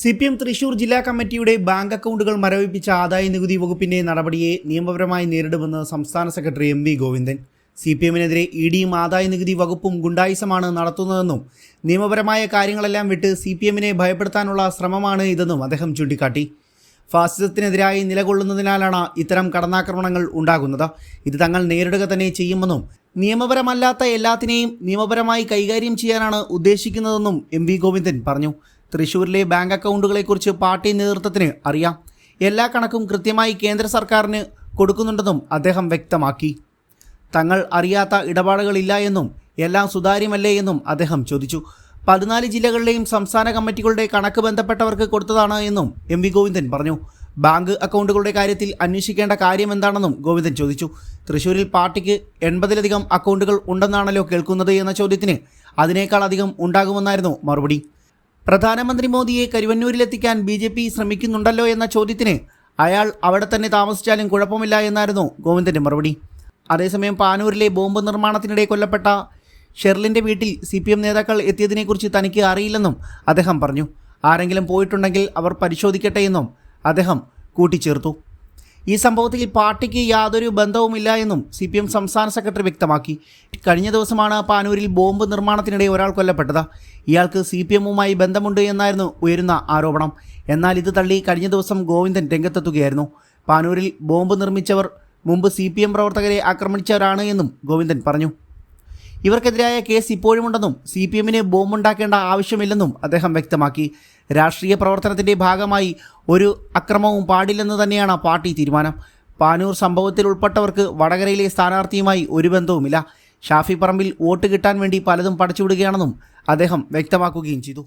C P M Thrissur ജില്ലാ കമ്മിറ്റിയുടെ bank അക്കൗണ്ടുകൾ മരവിപ്പിച്ച ആദായ നികുതി വകുപ്പിന്റെ നടപടിയെ നിയമപരമായി നേരിടുമെന്ന് സംസ്ഥാന secretary M V Govindan. C P എമ്മിനെതിരെ E ഡിയും ആദായ നികുതി വകുപ്പും ഗുണ്ടായുസമാണ് നടത്തുന്നതെന്നും നിയമപരമായ കാര്യങ്ങളെല്ലാം വിട്ട് സി പി എമ്മിനെ ഭയപ്പെടുത്താനുള്ള ശ്രമമാണ് ഇതെന്നും അദ്ദേഹം ചൂണ്ടിക്കാട്ടി. ഫാസിസത്തിനെതിരായി നിലകൊള്ളുന്നതിനാലാണ് ഇത്തരം കടന്നാക്രമണങ്ങൾ ഉണ്ടാകുന്നത്. ഇത് തങ്ങൾ നേരിടുക തന്നെ ചെയ്യുമെന്നും നിയമപരമല്ലാത്ത എല്ലാത്തിനെയും നിയമപരമായി കൈകാര്യം ചെയ്യാനാണ് ഉദ്ദേശിക്കുന്നതെന്നും എം വി ഗോവിന്ദൻ പറഞ്ഞു. തൃശൂരിലെ ബാങ്ക് അക്കൗണ്ടുകളെക്കുറിച്ച് പാർട്ടി നേതൃത്വത്തിന് അറിയാം. എല്ലാ കണക്കും കൃത്യമായി കേന്ദ്ര സർക്കാരിന് കൊടുക്കുന്നുണ്ടെന്നും അദ്ദേഹം വ്യക്തമാക്കി. തങ്ങൾ അറിയാത്ത ഇടപാടുകളില്ല എന്നും എല്ലാം സുതാര്യമല്ലേ എന്നും അദ്ദേഹം ചോദിച്ചു. പതിനാല് ജില്ലകളിലെയും സംസ്ഥാന കമ്മിറ്റികളുടെ കണക്ക് ബന്ധപ്പെട്ടവർക്ക് കൊടുത്തതാണ് എന്നും എം വി ഗോവിന്ദൻ പറഞ്ഞു. ബാങ്ക് അക്കൗണ്ടുകളുടെ കാര്യത്തിൽ അന്വേഷിക്കേണ്ട കാര്യം എന്താണെന്നും ഗോവിന്ദൻ ചോദിച്ചു. തൃശൂരിൽ പാർട്ടിക്ക് എൺപതിലധികം അക്കൗണ്ടുകൾ ഉണ്ടെന്നാണല്ലോ കേൾക്കുന്നത് എന്ന ചോദ്യത്തിന് അതിനേക്കാൾ അധികം ഉണ്ടാകുമെന്നായിരുന്നു മറുപടി. പ്രധാനമന്ത്രി മോദിയെ കരുവന്നൂരിലെത്തിക്കാൻ ബി ജെ പി ശ്രമിക്കുന്നുണ്ടല്ലോ എന്ന ചോദ്യത്തിന് അയാൾ അവിടെ തന്നെ താമസിച്ചാലും കുഴപ്പമില്ല എന്നായിരുന്നു ഗോവിന്ദന്റെ മറുപടി. അതേസമയം പാനൂരിലെ ബോംബ് നിർമ്മാണത്തിനിടെ കൊല്ലപ്പെട്ട ഷെർലിന്റെ വീട്ടിൽ സി പി എം നേതാക്കൾ എത്തിയതിനെക്കുറിച്ച് തനിക്ക് അറിയില്ലെന്നും അദ്ദേഹം പറഞ്ഞു. ആരെങ്കിലും പോയിട്ടുണ്ടെങ്കിൽ അവർ പരിശോധിക്കട്ടെ എന്നും അദ്ദേഹം കൂട്ടിച്ചേർത്തു. ഈ സംഭവത്തിൽ പാർട്ടിക്ക് യാതൊരു ബന്ധവുമില്ല എന്നും സി പി എം സംസ്ഥാന സെക്രട്ടറി വ്യക്തമാക്കി. കഴിഞ്ഞ ദിവസമാണ് പാനൂരിൽ ബോംബ് നിർമ്മാണത്തിനിടെ ഒരാൾ കൊല്ലപ്പെട്ടത്. ഇയാൾക്ക് സി പി എമ്മുമായി ബന്ധമുണ്ട് എന്നായിരുന്നു ഉയരുന്ന ആരോപണം. എന്നാൽ ഇത് തള്ളി കഴിഞ്ഞ ദിവസം ഗോവിന്ദൻ രംഗത്തെത്തുകയായിരുന്നു. പാനൂരിൽ ബോംബ് നിർമ്മിച്ചവർ മുമ്പ് സി പി എം പ്രവർത്തകരെ ആക്രമിച്ചവരാണ് എന്നും ഗോവിന്ദൻ പറഞ്ഞു. ഇവർക്കെതിരായ കേസ് ഇപ്പോഴുമുണ്ടെന്നും സി പി എമ്മിന് ബോംബുണ്ടാക്കേണ്ട ആവശ്യമില്ലെന്നും അദ്ദേഹം വ്യക്തമാക്കി. രാഷ്ട്രീയ പ്രവർത്തനത്തിന്റെ ഭാഗമായി ഒരു അക്രമവും പാടില്ലെന്ന് തന്നെയാണ് പാർട്ടി തീരുമാനം. പാനൂർ സംഭവത്തിൽ ഉൾപ്പെട്ടവർക്ക് വടകരയിലെ സ്ഥാനാർത്ഥിയുമായി ഒരു ബന്ധവുമില്ല. ഷാഫി പറമ്പിൽ വോട്ട് കിട്ടാൻ വേണ്ടി പലതും പടച്ചുവിടുകയാണെന്നും അദ്ദേഹം വ്യക്തമാക്കുകയും ചെയ്തു.